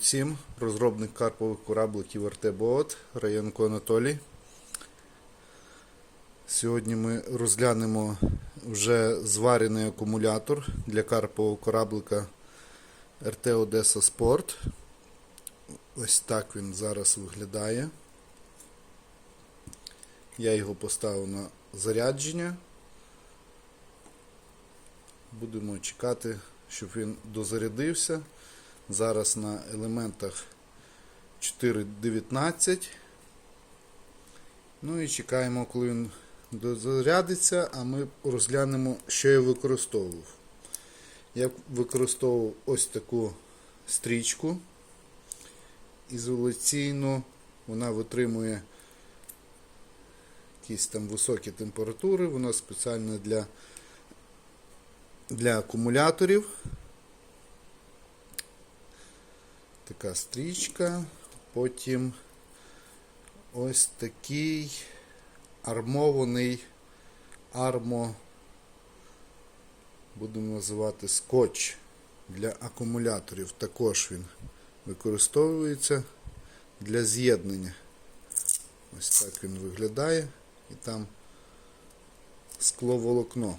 Привіт всім! Розробник карпових корабликів РТ-Боот Раєнко Анатолій. Сьогодні ми розглянемо вже зварений акумулятор для карпового кораблика РТ Одеса Спорт. Ось так він зараз виглядає. Я його поставив на зарядження. Будемо чекати, щоб він дозарядився. Зараз на елементах 4.19. Ну і чекаємо, коли він дозарядиться, а ми розглянемо, що я використовував. Я використовував ось таку стрічку ізоляційну. Вона витримує якісь там високі температури. Вона спеціальна для, для акумуляторів. Така стрічка, потім ось такий армований армо, будемо називати скотч для акумуляторів. Також він використовується для з'єднання. Ось так він виглядає і там скловолокно.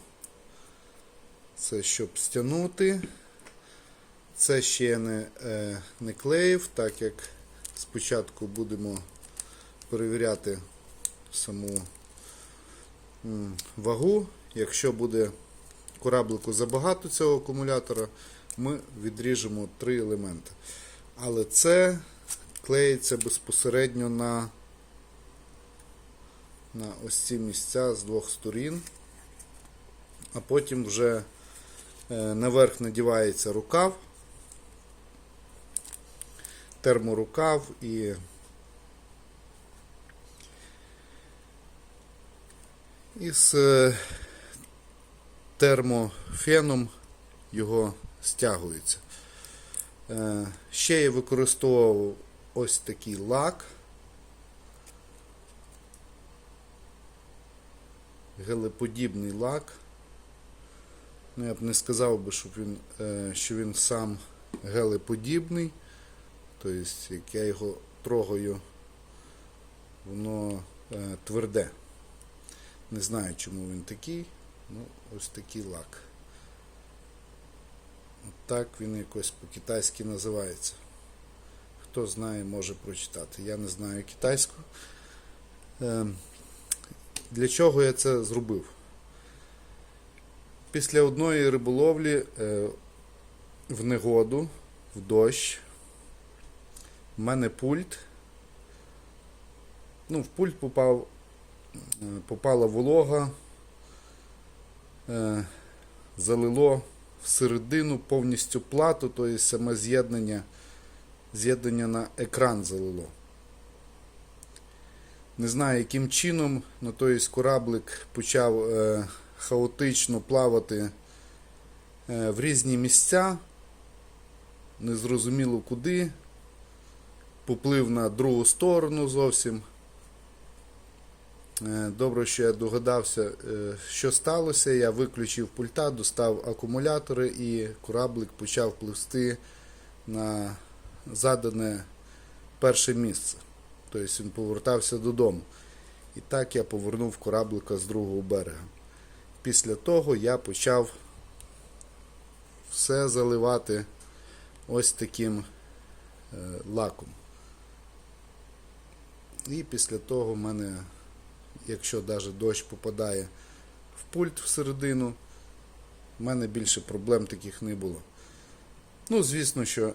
Це щоб стягнути. Це ще не, е, не клеїв, так як спочатку будемо перевіряти саму вагу. Якщо буде кораблику забагато цього акумулятора, ми відріжемо три елементи. Але це клеїться безпосередньо на, на ось ці місця з двох сторін, а потім вже е, наверх надівається рукав терморукав і із е, термофеном його стягується. Е, Ще я використовував ось такий лак. Гелеподібний лак. Ну, я б не сказав би, щоб він, е, що він сам гелеподібний. Тобто, як я його трогаю, воно е, тверде. Не знаю, чому він такий. Ну, ось такий лак. От так він якось по-китайськи називається. Хто знає, може прочитати. Я не знаю китайську. Е, для чого я це зробив? Після одної риболовлі е, в негоду, в дощ. У мене пульт. Ну, в пульт попав, попала волога, е, залило всередину повністю плату, тобто саме з'єднання, з'єднання на екран залило. Не знаю, яким чином, ну, тобто кораблик почав е, хаотично плавати е, в різні місця, незрозуміло куди поплив на другу сторону зовсім. Е, Добре, що я догадався, е, що сталося. Я виключив пульта, достав акумулятори і кораблик почав пливсти на задане перше місце. Тобто він повертався додому. І так я повернув кораблика з другого берега. Після того я почав все заливати ось таким е, лаком. І після того в мене, якщо навіть дощ попадає в пульт всередину, в мене більше проблем таких не було. Ну, звісно, що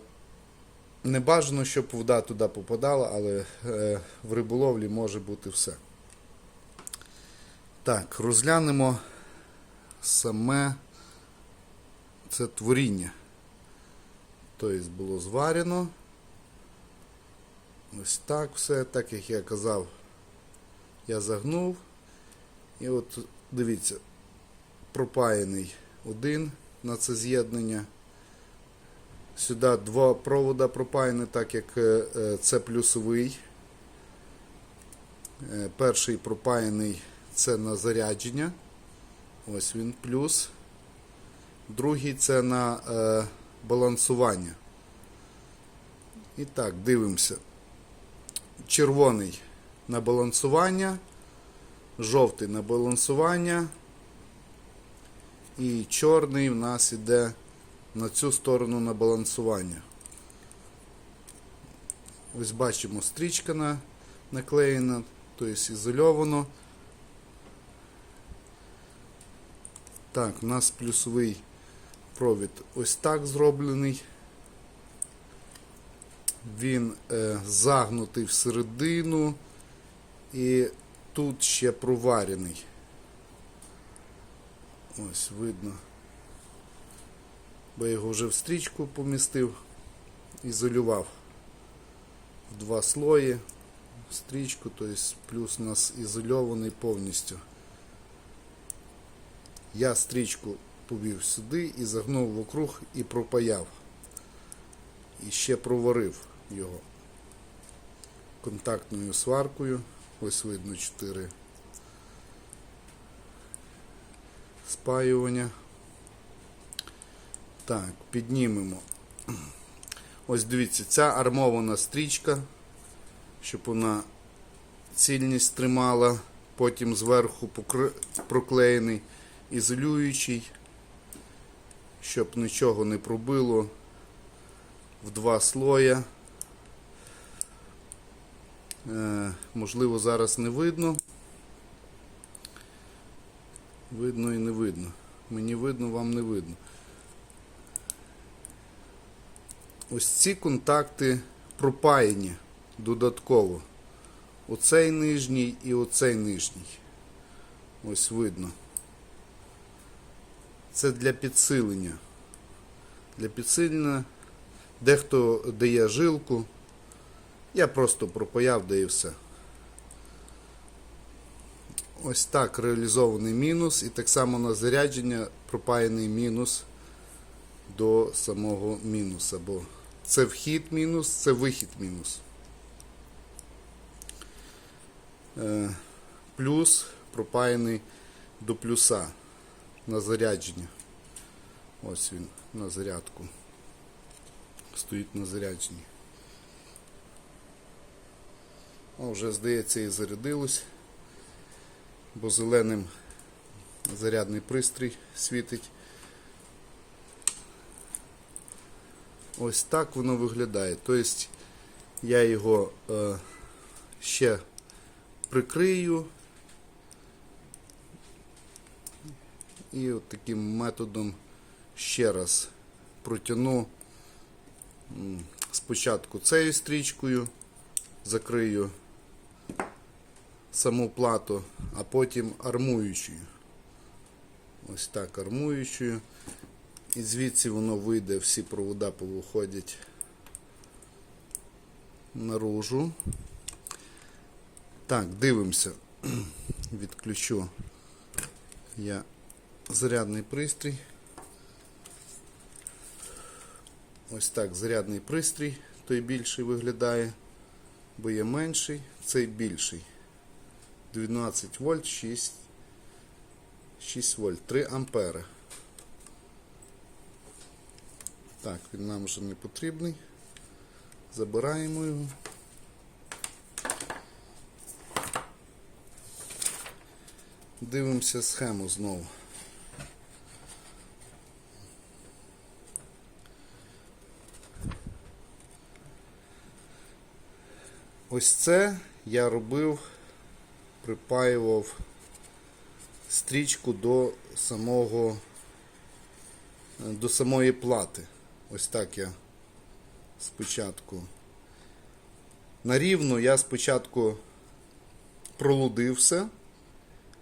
не бажано, щоб вода туди попадала, але е, в риболовлі може бути все. Так, розглянемо саме це творіння. Тобто було зварено. Ось так все, так як я казав, я загнув. І от дивіться, пропаяний один на це з'єднання. Сюди два провода пропаяні, так як е, е, це плюсовий. Е, Перший пропаяний це на зарядження. Ось він плюс. Другий це на балансування. І так, дивимося. Червоний на балансування, жовтий на балансування. І чорний в нас іде на цю сторону на балансування. Ось бачимо стрічка на, наклеєна, тобто ізольовано. Так, у нас плюсовий провід ось так зроблений. Він е, загнутий всередину і тут ще проварений. Ось видно. Бо я його вже в стрічку помістив, ізолював в два слої стрічку, тобто плюс у нас ізольований повністю. Я стрічку повів сюди і загнув вокруг і пропаяв. І ще проварив його контактною сваркою. Ось видно 4 спаювання. Так, піднімемо. Ось дивіться, ця армована стрічка, щоб вона цільність тримала, потім зверху проклеєний ізолюючий, щоб нічого не пробило в два слоя. Е, можливо, зараз не видно. Видно і не видно. Мені видно, вам не видно. Ось ці контакти пропаяні додатково. Оцей нижній і оцей нижній. Ось видно. Це для підсилення. Для підсилення дехто дає жилку. Я просто пропаяв, да і все. Ось так реалізований мінус, і так само на зарядження пропаяний мінус до самого мінуса. Бо це вхід мінус, це вихід мінус. Е, Плюс пропаяний до плюса на зарядження. Ось він на зарядку. Стоїть на зарядженні. О, вже здається і зарядилось, бо зеленим зарядний пристрій світить. Ось так воно виглядає. Тобто я його е, ще прикрию і от таким методом ще раз протягну спочатку цією стрічкою, закрию саму плату, а потім армуючою. Ось так армуючою. І звідси воно вийде, всі провода повиходять наружу. Так, дивимося. Відключу я зарядний пристрій. Ось так зарядний пристрій, той більший виглядає, бо є менший, цей більший. 12 вольт, 6, 6 вольт, 3 ампери. Так, він нам вже не потрібний. Забираємо його. Дивимося схему знову. Ось це я робив, припаював стрічку до самого до самої плати. Ось так я спочатку. На рівну я спочатку пролудив все.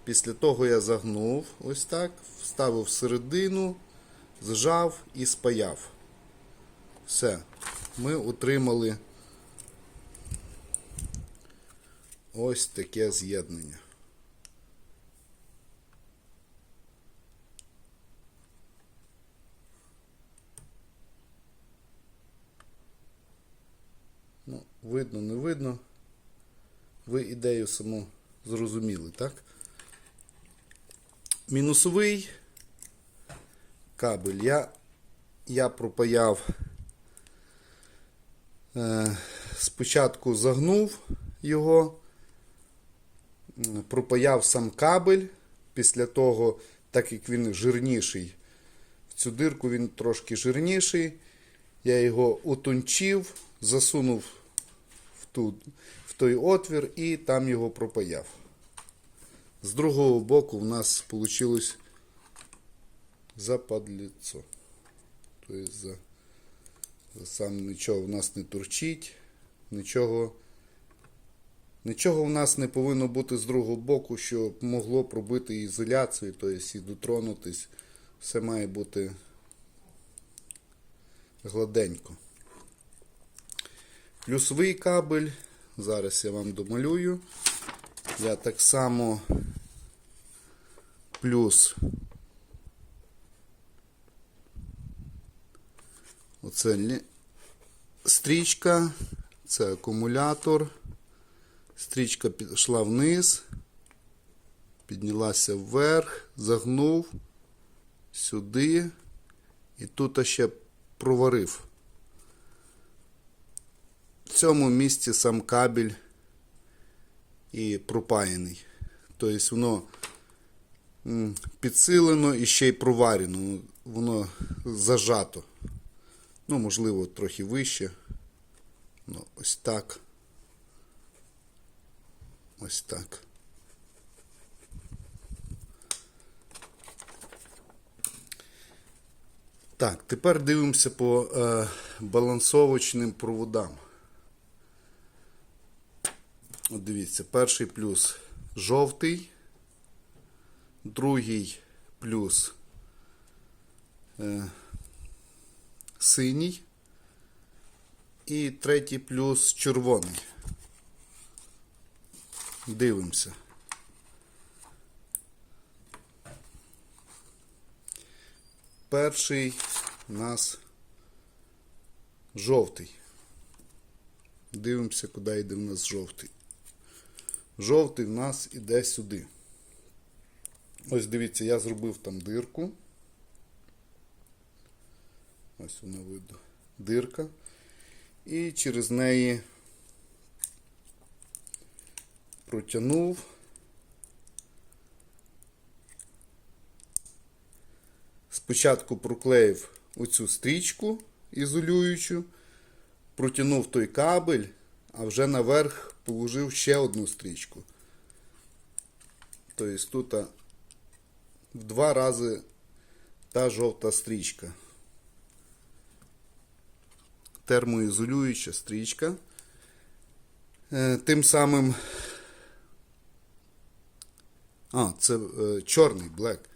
Після того я загнув ось так, вставив всередину, зжав і спаяв. Все. Ми отримали ось таке з'єднання. Ну, видно, не видно. Ви ідею саму зрозуміли, так? Мінусовий кабель я, я пропаяв Е, Спочатку загнув його, пропаяв сам кабель. Після того, так як він жирніший, в цю дирку він трошки жирніший. Я його утончив, засунув в, ту, в той отвір і там його пропаяв. З другого боку в нас вийшло западліцо. Тобто за, сам нічого в нас не турчить, нічого. Нічого в нас не повинно бути з другого боку, щоб могло пробити ізоляцію, тобто і дотронутись. Все має бути гладенько. Плюсовий кабель. Зараз я вам домалюю. Я так само плюс оце стрічка, це акумулятор. Стрічка пішла вниз, піднялася вверх, загнув сюди і тут ще проварив. В цьому місці сам кабель і пропаяний. Тобто воно підсилено і ще й проварено. Воно зажато. Ну, можливо, трохи вище. Ну, ось так. Ось так. Так, тепер дивимося по е, балансовочним проводам. От дивіться, перший плюс жовтий, другий плюс е, синій і третій плюс червоний. Дивимося. Перший у нас жовтий. Дивимося, куди йде в нас жовтий. Жовтий в нас іде сюди. Ось дивіться, я зробив там дирку. Ось вона видно. Дирка. І через неї протягнув. Спочатку проклеїв оцю стрічку ізолюючу, протягнув той кабель, а вже наверх положив ще одну стрічку. Тобто тут в два рази та жовта стрічка. Термоізолююча стрічка. Е, Тим самим. А, це е, чорний блек.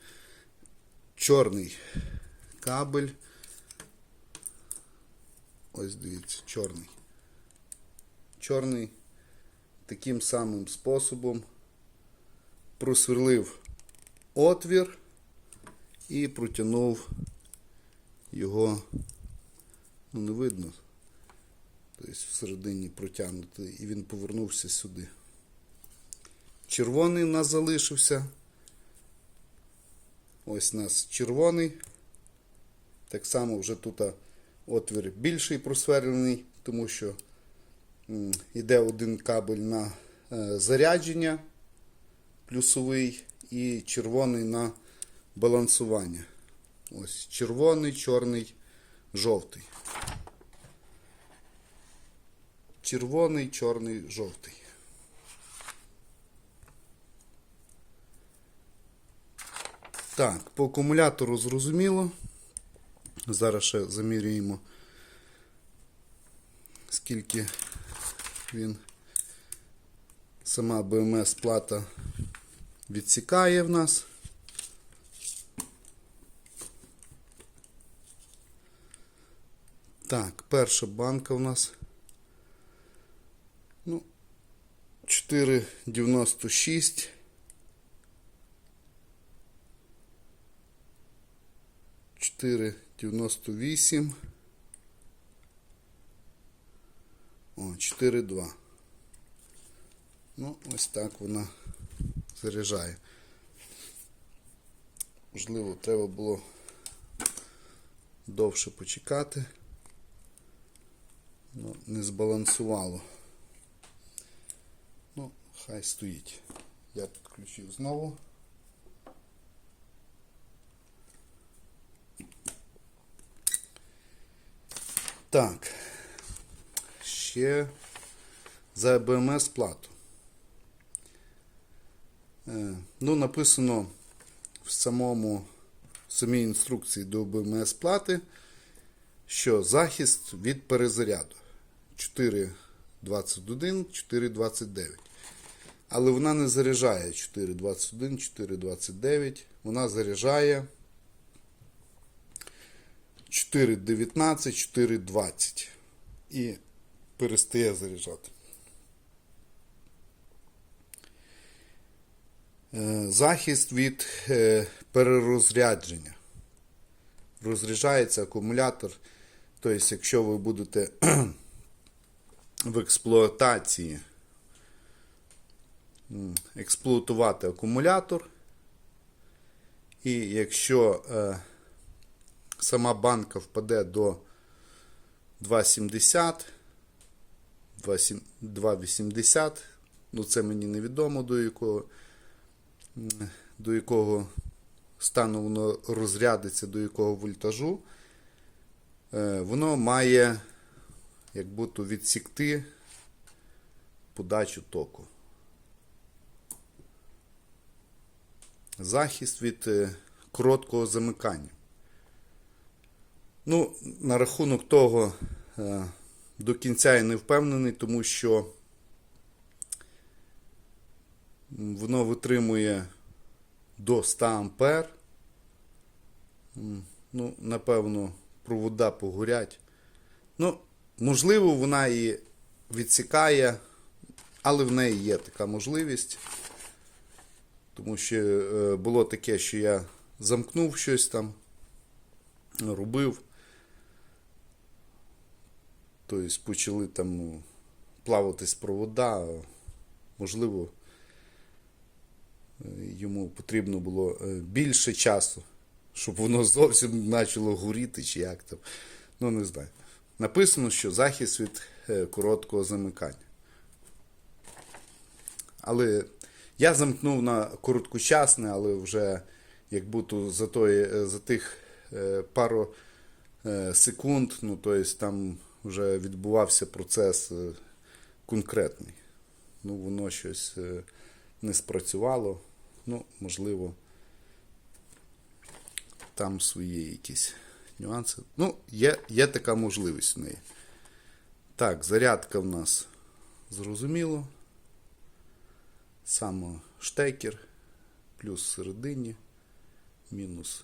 Чорний кабель. Ось дивіться, чорний. Чорний таким самим способом просверлив отвір і протягнув його, ну не видно, тобто всередині протягнутий, і він повернувся сюди. Червоний у нас залишився. Ось у нас червоний. Так само вже тут отвір більший просверлений, тому що йде один кабель на е, зарядження плюсовий і червоний на балансування. Ось червоний, чорний, жовтий. Червоний, чорний, жовтий. Так, по акумулятору зрозуміло. Зараз ще замірюємо, скільки він сама БМС плата відсікає в нас. Так, перша банка у нас. Ну, 4,96. Чотири дев'яносто вісім. О, 4,2. Ну, ось так вона заряджає. Можливо, треба було довше почекати. Ну, не збалансувало. Ну, хай стоїть. Я підключив знову. Так. Ще за БМС плату. Е, Ну, написано в самому в самій інструкції до БМС плати, що захист від перезаряду 4.21, 4.29. Але вона не заряджає 4.21, 4.29. Вона заряджає 4.19, 4.20 і перестає заряджати. Е, Захист від е, перерозрядження. Розряджається акумулятор. Тобто, якщо ви будете в експлуатації експлуатувати акумулятор, і якщо е, сама банка впаде до 2,70, 2,80, ну це мені невідомо до якого, до якого стану воно розрядиться, до якого вольтажу, е, воно має як будто відсікти подачу току. Захист від е, короткого замикання. Ну, на рахунок того, е, до кінця я не впевнений, тому що воно витримує до 100 ампер. Ну, напевно, провода погорять. Ну, можливо, вона і відсікає, але в неї є така можливість. Тому що е, було таке, що я замкнув щось там, робив. Тобто почали там ну, плаватись провода. Можливо, е, йому потрібно було е, більше часу, щоб воно зовсім почало горіти, чи як там. Ну, не знаю. Написано, що захист від е, короткого замикання. Але я замкнув на короткочасне, але вже як будто за, той, за тих пару секунд, ну, тобто там вже відбувався процес е, конкретний. Ну, воно щось е, не спрацювало. Ну, можливо, там свої якісь нюанси. Ну, є, є така можливість в неї. Так, зарядка в нас зрозуміло. Саме штекер, плюс всередині, мінус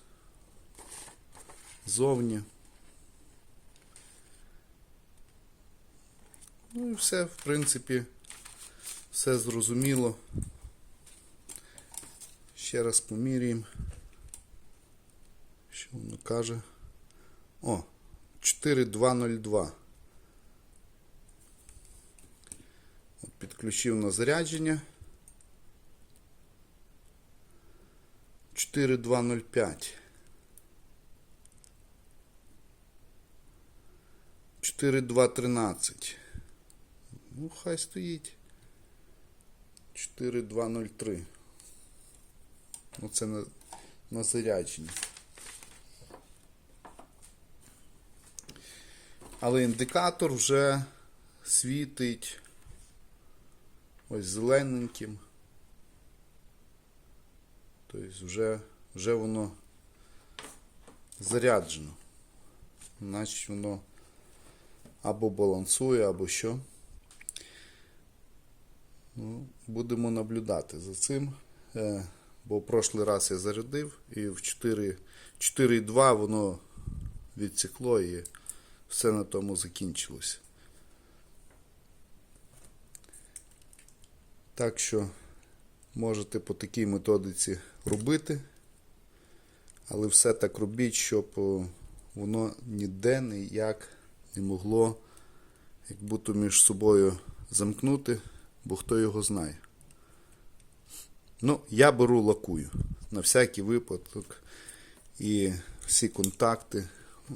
зовні. Ну і все, в принципі, все зрозуміло. Ще раз поміряємо. Що воно каже? О, 4202. От Підключив на зарядження. 4205. 4213. Ну, хай стоїть. 4203. Оце на, на зарядженні. Але індикатор вже світить ось зелененьким. Тобто вже, вже воно заряджено. Значить воно або балансує, або що. Ну, будемо наблюдати за цим. Е, бо прошлий раз я зарядив і в 4 4,2 воно відсікло і все на тому закінчилося. Так що можете по такій методиці робити, але все так робіть, щоб воно ніде ніяк не могло як будто між собою замкнути, бо хто його знає. Ну, я беру лакую на всякий випадок і всі контакти.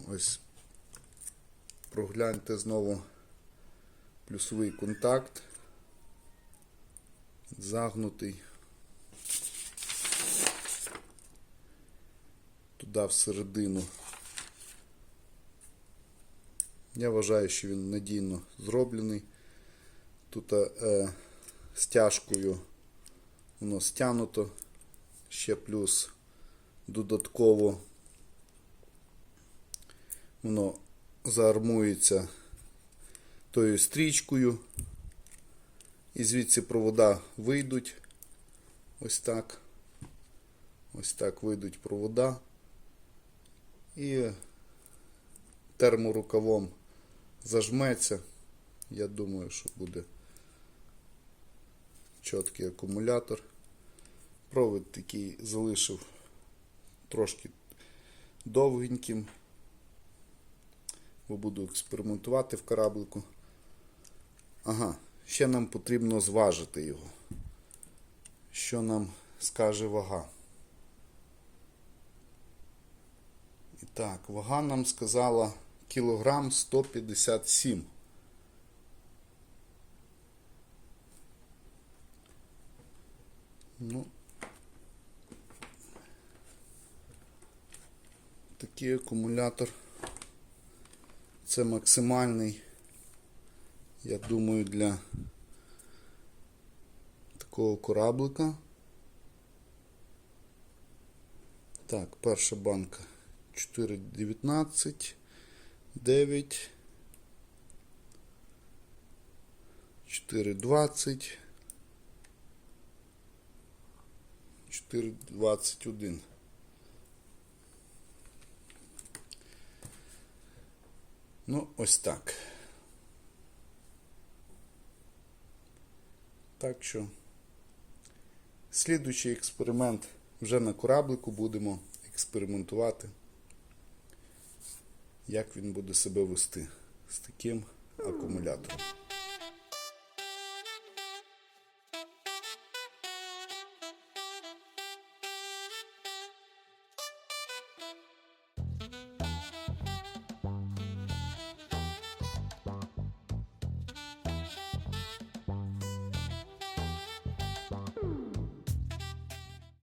Ось прогляньте знову плюсовий контакт. Загнутий. Туди всередину. Я вважаю, що він надійно зроблений. Тут е, стяжкою воно стягнуто. Ще плюс додатково воно заармується тою стрічкою. І звідси провода вийдуть. Ось так. Ось так вийдуть провода. І терморукавом зажметься. Я думаю, що буде чіткий акумулятор. Провід такий залишив трошки довгеньким. Бо буду експериментувати в кораблику. Ага, ще нам потрібно зважити його. Що нам скаже вага? І так, вага нам сказала кілограм 157. Ну, такий акумулятор. Це максимальний, я думаю, для такого кораблика. Так, перша банка 4,19, 9, 4,20, 4,21. Ну, ось так. Так що, слідуючий експеримент вже на кораблику будемо експериментувати, як він буде себе вести з таким акумулятором.